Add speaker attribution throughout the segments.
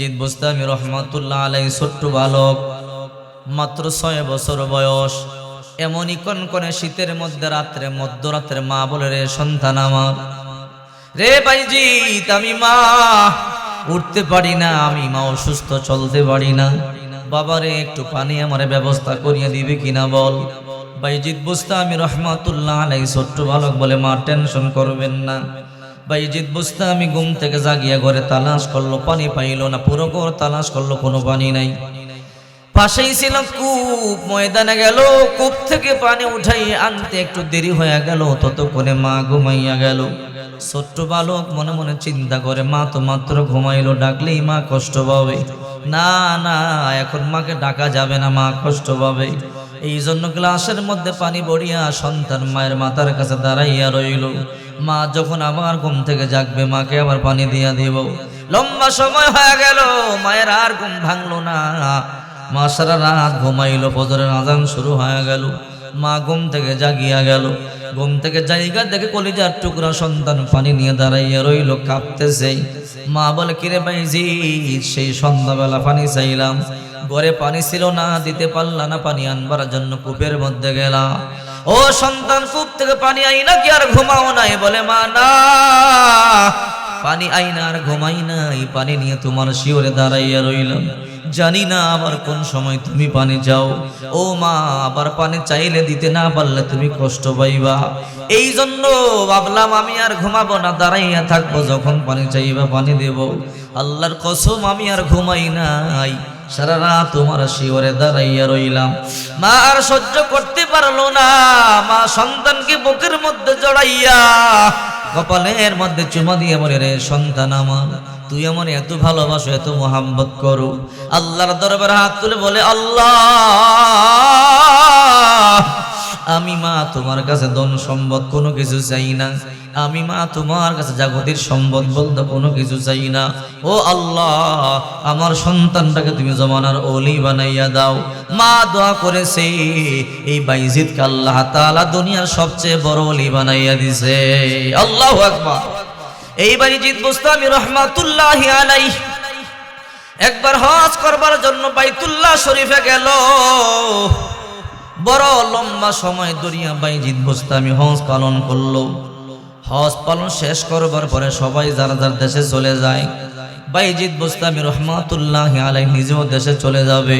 Speaker 1: জিদ বুস্তামি রহমাতুল্লাহ আলাই ছোট্ট বালক, মাত্র ছয় বছর বয়স। এমনই কনকনে শীতের মধ্যে রাত্রে, মধ্যরাত্রে মা বলে, রে সন্তান আমার, রে বাইজিৎ আমি মা, উঠতে পারি না, আমি মা অসুস্থ, চলতে পারি না। বাবারে, একটু পানি আমার ব্যবস্থা করিয়ে দিবে কিনা বল? বাইজিৎ বুস্তামি রহমাতুল্লাহ আলাই ছোট্ট বালক বলে, মা, টেনশন করবেন না। বাইজিৎ বুঝতে আমি ঘুম থেকে জাগিয়া ঘরে তালাশ করল, পানি পাইলো না, পুরো ঘর তালাশ করল, কোনো পানি নাই। পাশেই ছিল কূপ, ময়দানে গেল, কূপ থেকে পানি উঠাই আনতে একটু দেরি হয়ে গেল, ততক্ষণে মা ঘুমাইয়া গেল। ছোট্ট বালক মনে মনে চিন্তা করে, মা তো মাত্র ঘুমাইলো, ডাকলেই মা কষ্ট পাবে। না না, এখন মাকে ডাকা যাবে না, মা কষ্ট পাবে। এই জন্য গ্লাসের মধ্যে পানি বড়িয়া সন্তান মায়ের মাথার কাছে দাঁড়াইয়া রইল। মা যখন আবার ঘুম থেকে জাগবে, মাকে আবার পানি দিয়া দিব। লম্বা সময় হয়ে গেল, মায়ের আর ঘুম ভাঙলো না। মা সারা রাত ঘুমাইলো, ফজরের আজান শুরু হয়ে গেল। মা ঘুম থেকে জাগিয়া গেল। ঘুম থেকে জায়গা দেখে কলিজার টুকরা সন্তান পানি নিয়ে দাঁড়াইয়া রইল, কাঁপতেছে। মা বলে, কিরে বাইজি সেই সন্ধ্যাবেলা পানি চাইলাম। ঘরে পানি ছিল না, দিতে পারলা না, পানি আনবার জন্য কূপের মধ্যে গেলা ও সন্তান, কূপ থেকে পানি আই না কি আর ঘুমাও নাই? বলে, মা, না, পানি আই না আর ঘুমাই নাই। পানি নিয়ে তোমার শিওরে দাঁড়াইয়া রইলাম। জানি না আবার কোন সময় তুমি পানি যাও। ও মা, আবার পানি চাইলে দিতে না পারলে তুমি কষ্ট পাইবা। এই জন্য ভাবলাম আমি আর ঘুমাবো না, দাঁড়াইয়া থাকব, যখন পানি চাইবা পানি দেব। আল্লাহর কসম, আমি আর ঘুমাই নাই। সারা রাত তোমার শিওরে দাঁড়াইয়া রইলাম। মা আর সহ্য করতে পারল না। মা সন্তানকে বুকের মধ্যে জড়াইয়া, কপালের মধ্যে চুমা দিয়ে বলে, রে সন্তান আমার তুই আমার এত ভালোবাসো, এত মোহাম্মত করো। আল্লাহর দরবারে হাত তুলে বলে, আল্লাহ, আমি মা তোমার কাছে ধন সম্পদ কোনো কিছু চাই না। আমি মা তোমার কাছে জাগতির সম্পদ বলতে কোনো কিছু চাই না। ও আল্লাহ, আমার সন্তানটাকে তুমি জমানার অলি বানাইয়া দাও। মা দোয়া করেছে, এই বাইজিদকে আল্লাহ তাআলা দুনিয়ার সবচেয়ে বড় অলি বানাইয়া দিছে। আল্লাহ আকবার। এই বাইজিদ বুস্তামি রহমাতুল্লাহ আলাই একবার হজ করবার জন্য বাইতুল্লাহ শরীফে গেল। বড় লম্বা সময় দরিয়া বাইজিদ বুস্তামি হজ পালন করল। হজ পালন শেষ করবার পরে সবাই যার যার দেশে চলে যায় বাইজিদ বুস্তামি রহমাতুল্লাহ আলাই নিজেও দেশে চলে যাবে।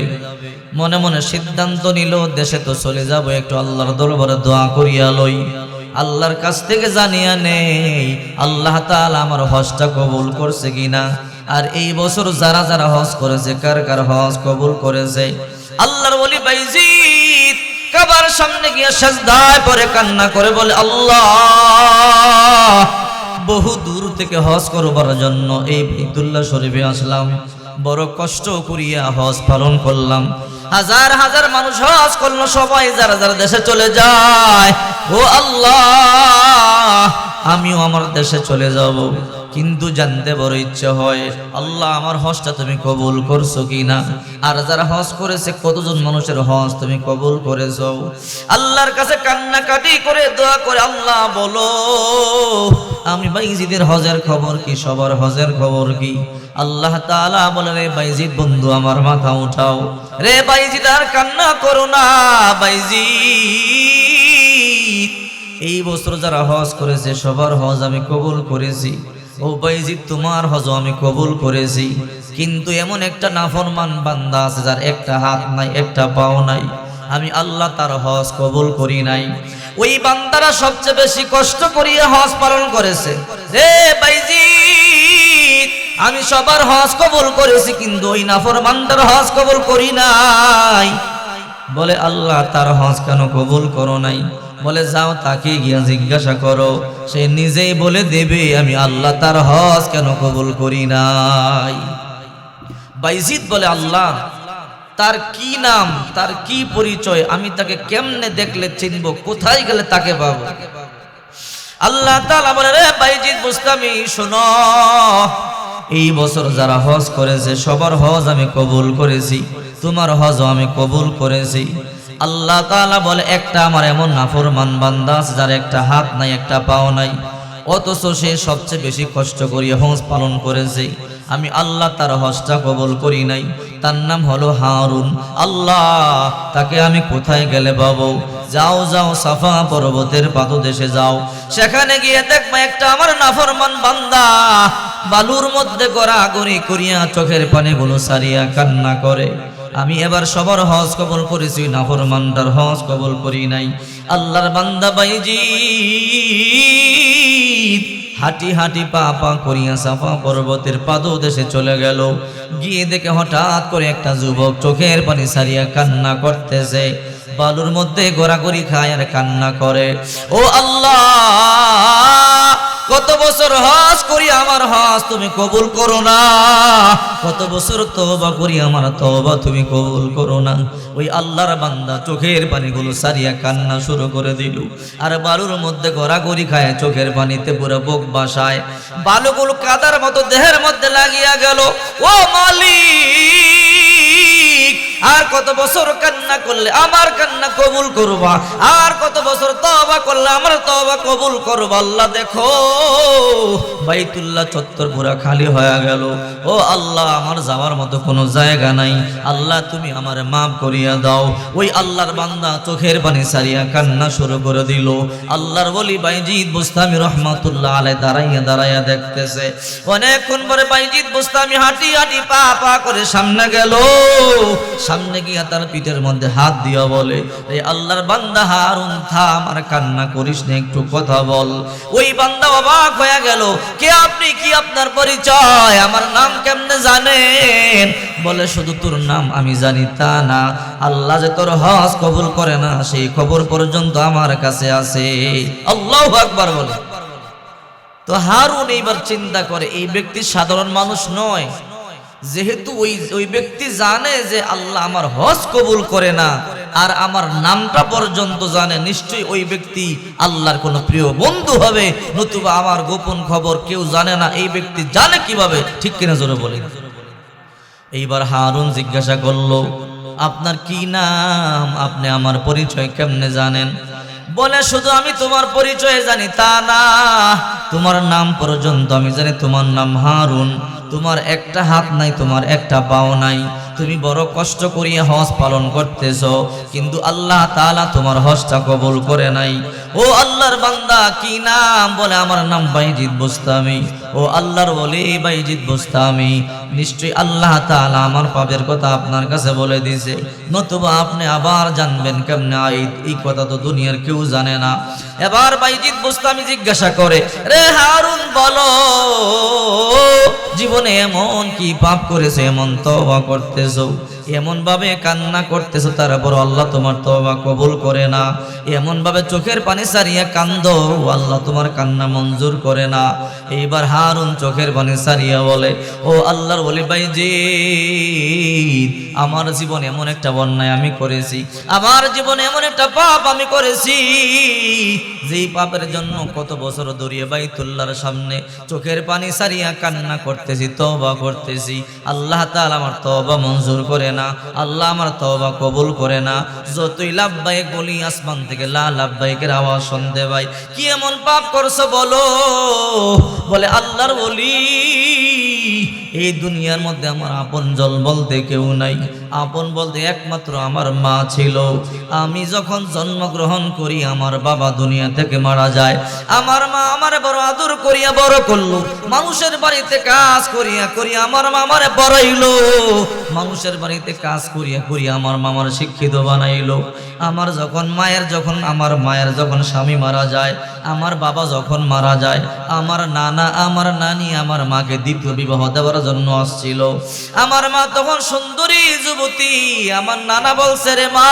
Speaker 1: মনে মনে সিদ্ধান্ত নিল, দেশে তো চলে যাব, একটু আল্লাহর দরবারে দোয়া করিয়া লই। আল্লাহর কাছ থেকে জানিয়া নেই, আল্লাহ তাআলা আমার হজটা কবুল করছে কিনা? আর এই বছর যারা যারা হজ করেছে, কার কার হজ কবুল করেছে? আল্লাহর বলি বাইজিদ কাবার সামনে গিয়ে সাজদায় পরে কান্না করে বলে, আল্লাহ, বহু দূর থেকে হজ করবার জন্য এই শরীফে আসলাম। বড় কষ্ট করিয়া হজ পালন করলাম। হাজার হাজার মানুষ হজ করল, সবাই যারা যারা দেশে চলে যায়। ও আল্লাহ, আমিও আমার দেশে চলে যাব। কিন্তু জানতে বড় ইচ্ছে হয়, আল্লাহ আমার হজটা তুমি কবুল করছ কি না আর যারা হজ করেছে, কতজন মানুষের হজ তুমি কবুল করেছ? আল্লাহর কাছে কান্নাকাটি করে দোয়া করে, আল্লাহ বলো, আমি বাইজিদের হজের খবর কি, সবার হজের খবর কি? আল্লাহ তাআলা বলে রে বাইজিদ বন্ধু, আমার মাথা উঠাও। রে বাইজিদ, আর কান্না করো না, বাইজিদ। এই বছর যারা হজ করেছে, সবার হজ আমি কবুল করেছি। ও বাইজিদ, তোমার হজ আমি কবুল করেছি। কিন্তু এমন একটা নাফরমান বান্দা আছে যার একটা হাত নাই, একটা পাও নাই। আমি আল্লাহ তার হজ কবুল করি নাই। ওই বান্দারা সবচেয়ে বেশি কষ্ট করিয়ে হজ পালন করেছে। রে বাইজিদ, আমি সবার হজ কবুল করেছি, কিন্তু ওই নাফরমানটার হজ কবুল করি নাই। বলে, আল্লাহ তার হজ কেন কবুল করো নাই? বলে, যাও, তাকে গিয়া জিজ্ঞাসা করো। সে নিজেই বলে দেবে, আমি আল্লাহ তার হজ কেন কবুল করি নাই? বাইজিদ বলে, আল্লাহ, তার কি নাম, তার কি পরিচয়, আমি তাকে কেমনে দেখলে চিনব? কোথায় গেলে তাকে পাবো? আল্লাহ তাআলা বলে, রে বাইজিদ বুস্তামি শোনো। এই বছর যারা হজ করেছে, সবার হজ আমি কবুল করেছি। তোমার হজ আমি কবুল করেছি। আল্লাহ তাআলা বলে, একটা আমার এমন নাফরমান বান্দা যার একটা হাত নাই, একটা পাও নাই। অথচ সে সবচেয়ে বেশি কষ্ট করিয়া হজ পালন করেছে। আমি আল্লাহ তার হজটা কবল করি নাই। তার নাম হলো হারুন। আল্লাহ, তাকে আমি কোথায় গেলে পাবো? যাও যাও, সাফা পর্বতের পাদদেশে যাও। সেখানে গিয়ে দেখব একটা আমার নাফরমান বান্দা বালুর মধ্যে গড়াগড়ি করিয়া চোখের পানিগুলো সারিয়া কান্না করে। আমি এবার সবার হজ কবল করেছি নাফরমানটার হজ কবল করি নাই। আল্লাহর বান্দা বাইজি, হাঁটি হাঁটি পা পা করিয়া সাফা পর্বতের পাদদেশে চলে গেল। গিয়ে দেখে হঠাৎ করে একটা যুবক চোখের পানি সারিয়া কান্না করতেছে। বালুর মধ্যে গোড়াগড়ি খায় আর কান্না করে। ও আল্লাহ! কত বছর হজ করি, আমার হজ তুমি কবুল করো না। কত বছর তওবা করি, আমার তওবা তুমি কবুল করো না। ওই আল্লাহর বান্দা চোখের পানিগুলো সারিয়া কান্না শুরু করে দিল। আর বালুর মধ্যে গড়াগড়ি খায়, চোখের পানিতে পুরো বুক বাসায়। বালুগুলো কাদার মতো দেহের মধ্যে লাগিয়া গেল। ও মালিক! আর কত বছর কান্না করলে আমার কান্না কবুল করবা? আর কত বছর তবা করলে আমার তবা কবুল করবা? আল্লাহ দেখো, বাইতুল্লাহ চত্বর পুরা খালি হয়ে গেল। ও আল্লাহ, আমার যাওয়ার মতো কোনো জায়গা নাই। আল্লাহ, তুমি আমার মাফ করিয়া দাও। ওই আল্লাহর বান্দা চোখের পানি সারিয়া কান্না শুরু করে দিল। আল্লাহর বলি বাইজিৎ বুস্তামি রহমাতুল্লাহ আলাই দাঁড়াইয়া দাঁড়াইয়া দেখতেছে। অনেকক্ষণ পরে বাইজিৎ বুস্তামি হাঁটি হাঁটি পা পা করে সামনে গেল। সামনে গিয়া তার পিঠের মধ্যে হাত দিয়া বলে এই আল্লাহর বান্দা হারুন, থাম আর কান্না করিস না, একটু কথা বল। ওই বান্দা অবাক হয়ে গেল, কে আপনি? কি আপনার পরিচয়? আমার নাম কেমনে জানেন? বলে, শুধু তোর নাম আমি জানি, তা না। আল্লাহ যে তোর হজ কবুল করে না, সেই খবর পর্যন্ত আমার কাছে আছে। আল্লাহ আকবার বলে। তো হারুন এইবার চিন্তা করে, এই ব্যক্তি সাধারণ মানুষ নয়। যেহেতু ওই ওই ব্যক্তি জানে যে আল্লাহ আমার হজ কবুল করে না, আর আমার নামটা পর্যন্ত জানে, নিশ্চয়ই ওই ব্যক্তি আল্লাহর কোনো প্রিয় বন্ধু হবে। নতুবা আমার গোপন খবর কেউ জানে না, এই ব্যক্তি জানে কীভাবে? ঠিক কিনা জোরে বলি এইবার হারুন জিজ্ঞাসা করল, আপনার কি নাম? আপনি আমার পরিচয় কেমনে জানেন? বলে, শুধু আমি তোমার পরিচয় জানি, তা না। তোমার নাম পর্যন্ত আমি জানি, তোমার নাম হারুন। তোমার একটা হাত নাই তোমার একটা পাও নাই। তুমি বড় কষ্ট করিয়া হজ পালন করতেছ, কিন্তু আল্লাহ তাআলা তোমার হজটা কবুল করে নাই। ও আল্লাহর বান্দা, কি নাম বলে আমার নাম বাইজিদ বুস্তামি। ও আল্লাহর বলে বাইজিদ বুস্তামি। নিশ্চয়ই আল্লাহ তাআলা আমার পাপের কথা আপনার কাছে বলে দিয়েছে। নতুবা আপনি আবার জানবেন কেমনে এই এই কথা তো দুনিয়ার কেউ জানে না। এবার বাইজিদ বুস্তামি জিজ্ঞাসা করে, রে হারুন, বলো, জীবনে এমন কি পাপ করেছে, এমন তওবা করতেছো? এমন ভাবে কান্না করতেছো তারপর আল্লাহ তোমার তওবা কবুল করে না। এমন ভাবে চোখের পানি সারিয়া কান্দো, আল্লাহ তোমার কান্না মঞ্জুর করে না। এইবার হারুন চোখের পানি সারিয়া বলে, ও আল্লাহর বলি ভাই যে আমার জীবন এমন একটা বন্যায় আমি করেছি, আমার জীবন এমন একটা পাপ আমি করেছি, যেই পাপের জন্য কত বছর দৌড়িয়ে বাইতুল্লাহর সামনে চোখের পানি সারিয়া কান্না করতেছি, তওবা করতেছি। আল্লাহ তাআলা আমার তওবা মঞ্জুর করে না, আল্লাহ আমার তওবা কবুল করে না। যতই লাভবাহিক বলি, আসমান থেকে লা লাভবাহিকের আওয়াজ শুনতে ভাই কি এমন পাপ করছ বলো? বলে, আল্লাহর বলি এই দুনিয়ার মধ্যে আমার আপন জল বলতে কেউ নাই। আপন বলতে একমাত্র আমার মা ছিল। আমি যখন জন্মগ্রহণ করি, আমার বাবা দুনিয়া থেকে মারা যায়। আমার মা আমার বড় আদর করিয়া, বড় করল। মানুষের বাড়িতে কাজ করিয়া করিয়া আমার মা আমারে বড়াইলো মানুষের বাড়িতে কাজ করিয়া করিয়া আমার মামার শিক্ষিত বানাইলো। আমার যখন মায়ের যখন, আমার মায়ের যখন স্বামী মারা যায়, আমার বাবা যখন মারা যায়, আমার নানা, আমার নানি, আমার মাকে দ্বিতীয় বিবাহ দেওয়ার জন্য আসছিল। আমার মা তখন সুন্দরী যুবতী, আমার নানা বলছে, রে মা,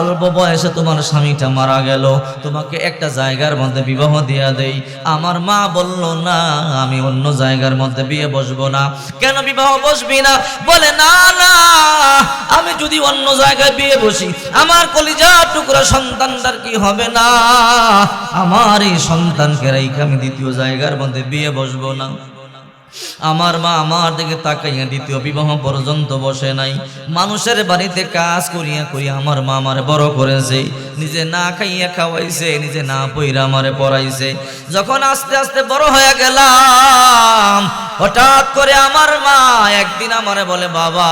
Speaker 1: অল্প বয়সে তোমার স্বামীটা মারা গেল, তোমাকে একটা জায়গার মধ্যে বিবাহ দিয়া দেই। আমার মা বলল, না, আমি অন্য জায়গার মধ্যে বিয়ে বসবো না। কেন বিবাহ বসবি না? বলে, না না, আমি যদি অন্য জায়গায় বিয়ে বসি, আমার কলিজা টুকরা সন্তানটার কি হবে না? আমার এই সন্তানকে রেখে আমি দ্বিতীয় জায়গার মধ্যে বিয়ে বসবো না। আমার মা আমার দিকে তাকাইয়া দ্বিতীয় বিবাহ পর্যন্ত বসে নাই। মানুষের বাড়িতে কাজ করিয়া করিয়া আমার মা আমার বড় করেছে। নিজে না খাইয়া খাওয়াইছে, নিজে না পইরা আমারে পড়াইছে। যখন আস্তে আস্তে বড় হয়ে গেলাম, হঠাৎ করে আমার মা একদিন আমারে বলে, বাবা,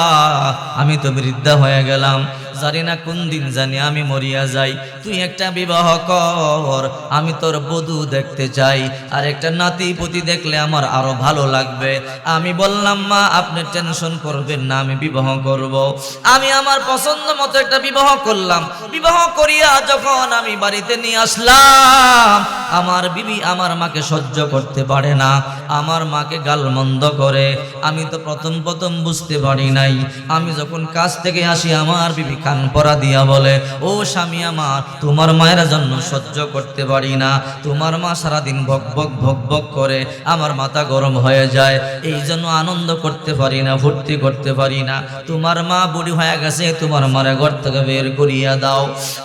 Speaker 1: আমি তো বৃদ্ধা হয়ে গেলাম। জানি না কোন দিন জানি আমি মরিয়া যাই। তুই একটা বিবাহ কর, আমি তোর বধূ দেখতে চাই। আর একটা নাতি পুতি দেখলে আমার আরও ভালো লাগবে। আমি বললাম, মা, আপনি টেনশন করবেন না, আমি বিবাহ করব। আমি আমার পছন্দ মতো একটা বিবাহ করলাম। বিবাহ করিয়া যখন আমি বাড়িতে নিয়ে আসলাম, আমার বিবি আমার মাকে সহ্য করতে পারে না। আমার মাকে গালমন্দ করে। আমি তো প্রথম প্রথম বুঝতে পারি নাই। আমি যখন কাজ থেকে আসি, আমার বিবি কান পরা দিয়া বলে, ও স্বামী আমার, তোমার মায়ের জন্য সহ্য করতে পারি না। তোমার মা সারাদিন ভক ভক ভক ভক করে, আমার মাথা গরম হয়ে যায়। এই জন্য আনন্দ করতে পারি না, ফুর্তি করতে পারি না। তোমার মা বুড়ি হয়ে গেছে, তোমার মারে ঘর থেকে বের করিয়া দাও।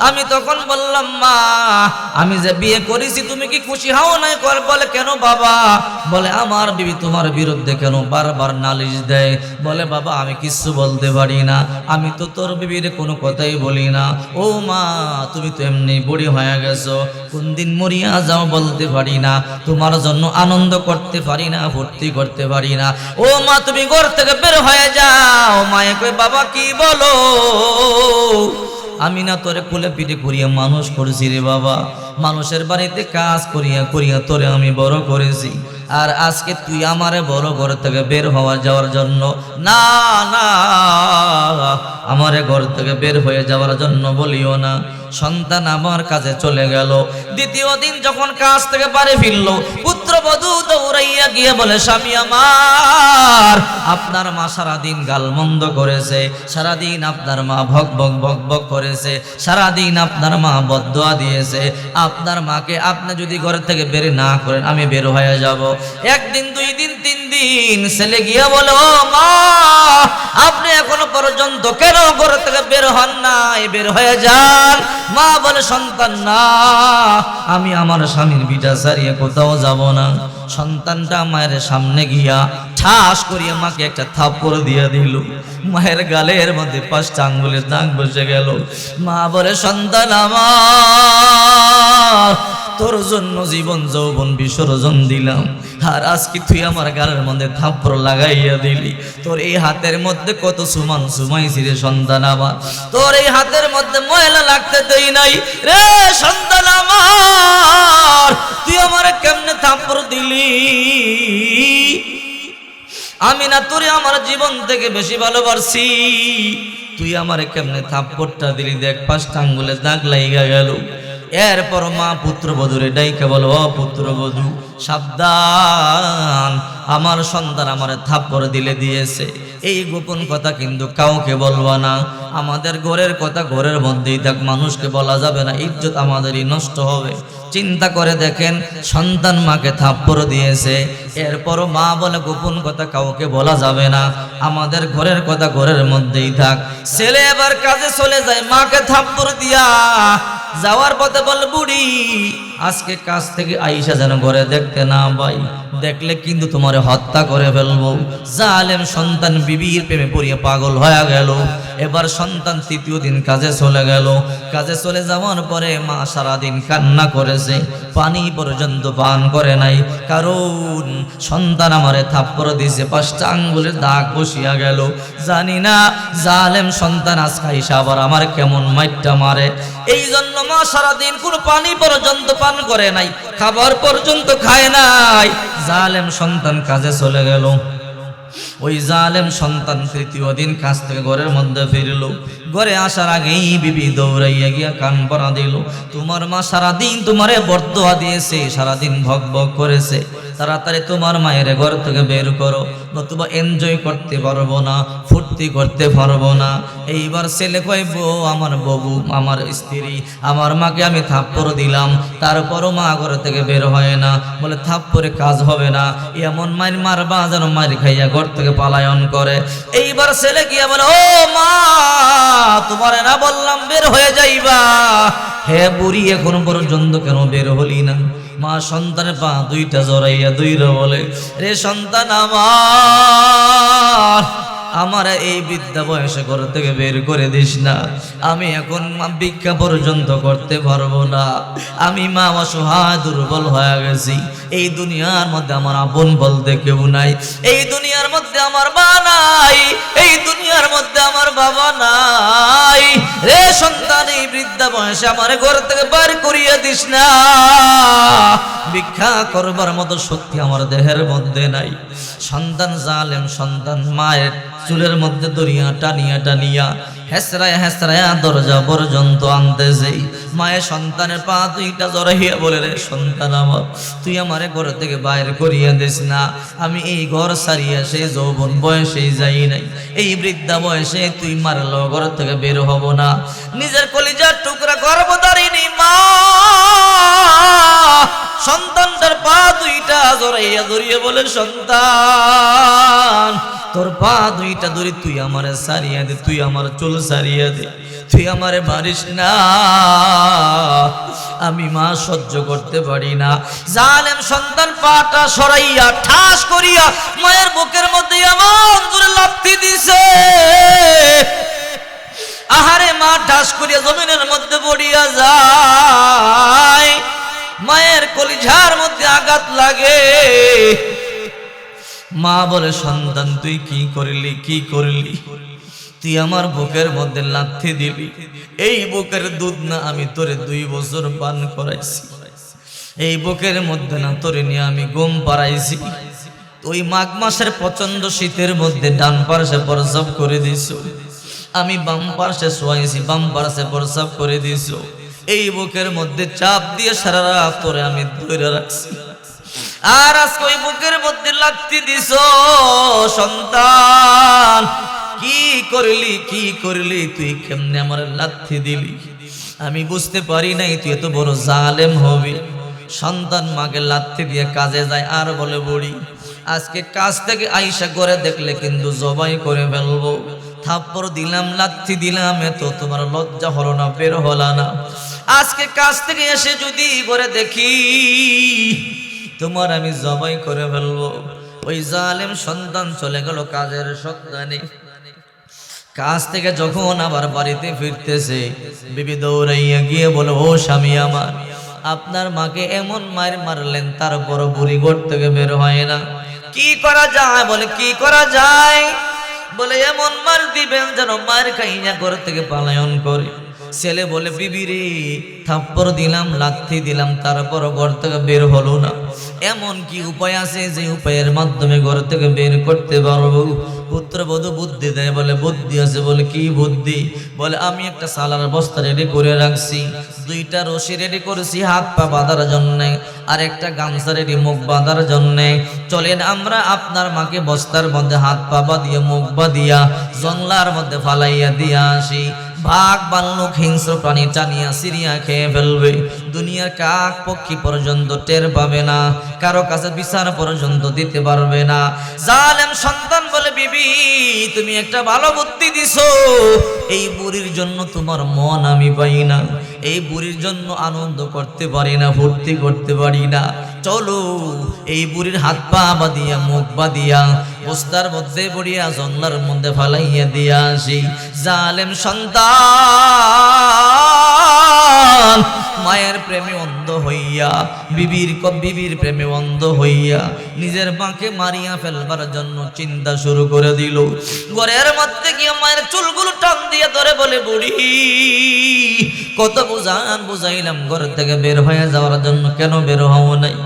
Speaker 1: আমি তখন বললাম, মা, আমি যে বিয়ে করেছি, তুমি কি খুশি হও নাই? কর, বলে, কেন বাবা? বলে, আমার বিবি তোমার বিরুদ্ধে কেন বারবার নালিশ দেয়? বলে, বাবা, আমি কিচ্ছু বলতে পারি না। আমি তো তোর বিবির কোনো কথাই বলি না। ও মা, তুমি তো এমনি বুড়ি হয়ে গেছো। কোন দিন মরিয়া যাও বলতে পারি না। তোমার জন্য আনন্দ করতে পারি না ভর্তি করতে পারি না। ও মা, তুমি ঘর থেকে বের হয়ে যাও। মায়ে কই বাবা, কি বলো? আমি না তোরে কোলে পিঠে করিয়া মানুষ করেছি রে বাবা। মানুষের বাড়িতে কাজ করিয়া করিয়া তোরে আমি বড় করেছি। আর আজকে তুই আমারে বড় ঘর থেকে বের হওয়া যাওয়ার জন্য, না না, আমারে ঘর থেকে বের হয়ে যাওয়ার জন্য বলিও না। সন্তান আমার কাছে চলে গেল। দ্বিতীয় দিন যখন কাজ থেকে বাড়ি ফিরলো, পুত্রবধূ দৌড়াইয়া গিয়ে বলে, স্বামী আমার, আপনার মা সারাদিন গালমন্দ করেছে, সারাদিন আপনার মা ভক ভক ভক ভক করেছে, সারাদিন আপনার মা বদোয়া দিয়েছে। আপনার মাকে আপনি যদি ঘর থেকে বের না করেন, আমি বের হয়ে যাব। একদিন, দুই দিন, তিন দিন ছেলে গিয়া বলে মা, আপনি এখনও পর্যন্ত কেন ঘর থেকে বের হন নাই? বের হয়ে যান। মা বলে সন্তান না আমি আমার স্বামীর বিটা সারিয়ে কোথাও যাব না। সন্তানটা মায়ের সামনে গিয়া ঠাস করিয়া মাকে একটা থাপ্পড় দিয়ে দিল। মায়ের গালের মধ্যে পাঁচটা আঙ্গুলের দাগ বসে গেল। মা বলে, সন্তান আমার, তোর জন্য জীবন, যৌবন বিসর্জন দিলাম। আর আজকে তুই আমার গালের মধ্যে থাপ্পড় লাগাইয়া দিলি। তোর এই হাতের মধ্যে কত সুমান সুমাইছি রে সন্তান আমার। তোর এই হাতের মধ্যে ময়লা লাগতে দেই নাই। রে সন্তান আমার, তুই আমার কেমনে থাপ্পড় দিলি? আমি না তোরে আমার জীবন থেকে বেশি ভালোবাসি। তুই আমার কেমনে থাপ্পড়টা দিলি দেখ, পাঁচটা আঙ্গুলে দাগ লাইগা গেল। এরপর মা পুত্র পুত্রবধূরে ডাইকে বলো, ও পুত্রবধূ, সাবধান। আমার সন্তান আমার থাপ্পড় দিলে দিয়েছে। এই গোপন কথা কিন্তু কাউকে বলব না। আমাদের ঘরের কথা ঘরের মধ্যেই থাক, মানুষকে বলা যাবে না। ইজ্জত আমাদেরই নষ্ট হবে। চিন্তা করে দেখেন, সন্তান মাকে থাপ্পড় দিয়েছে। এরপরও মা বলে, গোপন কথা কাউকে বলা যাবে না। আমাদের ঘরের কথা ঘরের মধ্যেই থাক। ছেলে এবার কাজে চলে যায়, মাকে থাপ্পড় দিয়া যাওয়ার পথে বল বুড়ি আজকে কাজ থেকে আইসা যেন ঘরে দেখতে না পাই। দেখলে কিন্তু তোমার হত্যা করে ফেলব। জালেম সন্তান বিবির প্রেমে পড়িয়ে পাগল হয়ে গেল। এবার সন্তান তৃতীয় দিন কাজে চলে গেল। কাজে চলে যাওয়ার পরে মা সারাদিন কান্না করেছে। পানি পর্যন্ত পান করে নাই। কারণ সন্তান আমারে থাপ্পড় দিয়েছে। পাঁচটা আঙ্গুলের দাগ বসিয়া গেল। জানি না জালেম সন্তান আজ খাইসা আবার আমার কেমন মাইটটা মারে। এই জন্য মা সারাদিন কোনো পানি পর্যন্ত পান করে নাই, খাবার পর্যন্ত খায় নাই। জালেম সন্তান কাজে চলে গেল। ওই জালেম সন্তান তৃতীয় দিন কাজ থেকে ঘরের মধ্যে ফিরল। ঘরে আসার আগেই বিবি দৌড়াইয়া গিয়া কান পরা দিল। তোমার মা সারাদিন তোমারে বর্দোয়া দিয়েছে, সারাদিন ভক ভক করেছে। তাড়াতাড়ি তোমার মায়ের ঘর থেকে বের করো। নতুবা এনজয় করতে পারব না, ফুর্তি করতে পারব না। এইবার ছেলে কয় বউ আমার বউ, আমার স্ত্রী, আমার মাকে আমি থাপ্পড় দিলাম, তারপরও মা ঘর থেকে বের হয় না। বলে, থাপ্পড়ে কাজ হবে না। এমন মায়ের মার বা যেন মার খাইয়া ঘর থেকে পালায়ন করে। এইবার ছেলে গিয়া বলে, ও মা, তোমার না বললাম বের হয়ে যাইবা। হে বুড়ি, এখন পর্যন্ত কেন বের হলি না? মা সন্তানের পা দুইটা জড়াইয়া দুইরা বলে রে সন্তান আমার আমার এই বিদ্যা বয়সে ঘর থেকে বের করে দিস না। আমি এখন ভিক্ষা পর্যন্ত করতে পারব না। আমি মা অসহায়, দুর্বল হয়ে গেছি। এই দুনিয়ার মধ্যে আমার আপন বলতে কেউ নাই। এই দুনিয়ার মধ্যে আমার মা নাই। এই দুনিয়ার মধ্যে আমার বাবা নাই। রে সন্তান, এই বৃদ্ধা বয়সে আমার ঘর থেকে বার করিয়ে দিস না। ভিক্ষা করবার মতো শক্তি আমার দেহের মধ্যে নাই। সন্তান জালেম, সন্তান মায়ের চুলের মধ্যে দরিয়া টানিয়া টানিয়া, হেসরায়া হেসরায়া দরজা পর্যন্ত আনতে যেই। মায়ের সন্তানের পা দুইটা জড়াইয়া বলে, রে সন্তান আমার, তুই আমার ঘর থেকে বাইরে করিয়া দিস না। আমি এই ঘর সারিয়া সেই যৌবন বয়সে যাই নাই। এই বৃদ্ধা বয়সে তুই মারল ঘর থেকে বের হব না। নিজের কলিজার টুকরা গর্ভধারিণী মা সন্তানটার পা দুইটা জড়াইয়া ধরিয়ে বলে, সন্তান, তোর পা দুইটা ধরি, তুই আমারে সারিয়া দে, তুই আমার চুল সারিয়া দে, তুই আমারে মারিস না। আমি মা সহ্য করতে পারি না। জালেম সন্তান পাটা সরাইয়া, ঠাস করিয়া মায়ের বুকের মধ্যে এমন জোরে লাথি দিছে। আহারে মা ঠাস করিয়া জমিনের মধ্যে পড়িয়া যায়। কলিঝার মধ্যে আঘাত লাগে। মা বলে, সন্তান, তুই কি করলি কি করলি? তুই আমার বুকের মধ্যে লাথি দিলি। এই বুকের দুধ না আমি তোরে দুই বছর পান করাইছি। এই বুকের মধ্যে না তোরে নিয়ে আমি গম পাড়াইছি। ওই মাঘ মাসের প্রচণ্ড শীতের মধ্যে ডান পার্শ্বে প্রসব করে দিছ আমি বাম পার্শ্বে শোয়াইছি, বাম পার্শ্বে প্রসব করে দিছ এই বুকের মধ্যে চাপ দিয়ে সারা রাত তোরে আমি ধরে রাখছি। আর আজকে ওই বুকের মধ্যে লাগতে দিস সন্তান। কি করলি কি করলি, তুই কেমনে আমার লাথি দিলি? আমি বুঝতে পারি নাই, তুই এত বড় জালেম হবি। সন্তান মাকে লাথি দিয়ে কাজে যায় আর বলে বড়ি, আজকে কাজ থেকে আইসা করে দেখলে কিন্তু জবাই করে ফেলব। থাপ্পড় দিলাম লাথি দিলাম এত তোমার লজ্জা হলো না, বের হলো না। আজকে কাজ থেকে এসে যদি করে দেখি, তোমার আমি জবাই করে ফেলব। ওই জালেম সন্তান চলে গেল কাজের সন্তানে কাজ থেকে যখন আবার বাড়িতে ফিরতেছে, বিবি দৌড়াইয়া গিয়ে বলো, ও স্বামী আমার, আপনার মাকে এমন মার মারলেন তারপর বুড়ি ঘর থেকে বের হয় না। কি করা যায়? বলে, কি করা যায়? বলে, এমন মার দিবেন যেন মার খাইয়া ঘর থেকে পালায়ন করে। ছেলে বলে, বিবি রে, থাপ্পড় দিলাম, লাথি দিলাম, তারপর ঘর থেকে বের হলো না। এমন কি উপায় আছে যে উপায়ের মাধ্যমে ঘর থেকে বের করতে পারব? পুত্রবধূ বুদ্ধি দেয়, বলে, বুদ্ধি আছে বলে, কি বুদ্ধি? বলে, আমি একটা সালার বস্তা রেডি করে রাখছি, দুইটা রশি রেডি করেছি, হাত পা বাঁধার জন্যে, আর একটা গামছা রেডি মুখ বাঁধার জন্য। চলেন আমরা আপনার মাকে বস্তার মধ্যে হাত পা বাঁধিয়ে, মুখ বাঁধিয়া জংলার মধ্যে ফালাইয়া দিয়া আসি। বাঘ বাল্লুক হিংস্র প্রাণী টানিয়া সিরিয়া খেয়ে ফেলবে। দুনিয়ার কাক পক্ষী পর্যন্ত টের পাবে না, কারও কাছে বিচার পর্যন্ত দিতে পারবে না। জালেম সন্তান বলে, বিবি, তুমি একটা ভালো বুদ্ধি দিছো। এই বুড়ির জন্য তোমার মন আমি পাই না। এই বুড়ির জন্য আনন্দ করতে পারি না ভর্তি করতে পারি না। চলো, এই বুড়ির হাত পা বাঁধিয়া, মুখ বাঁধিয়া বস্তার মধ্যে পড়িয়া জঙ্গলার মধ্যে ফালাইয়া দিয়া আসি। জালেম সন্তান, মায়ের প্রেমে অন্ধ হইয়া, বিবির বিবির প্রেমে অন্ধ হইয়া, নিজের মাকে মারিয়া ফেলবার জন্য চিন্তা শুরু করে দিল। ঘরের মধ্যে গিয়ে মায়ের চুলগুলো টান দিয়ে ধরে বলে, বুড়ি, কত বুঝান বুঝাইলাম, ঘর থেকে বের হয়ে যাওয়ার জন্য কেন বের হও নাই?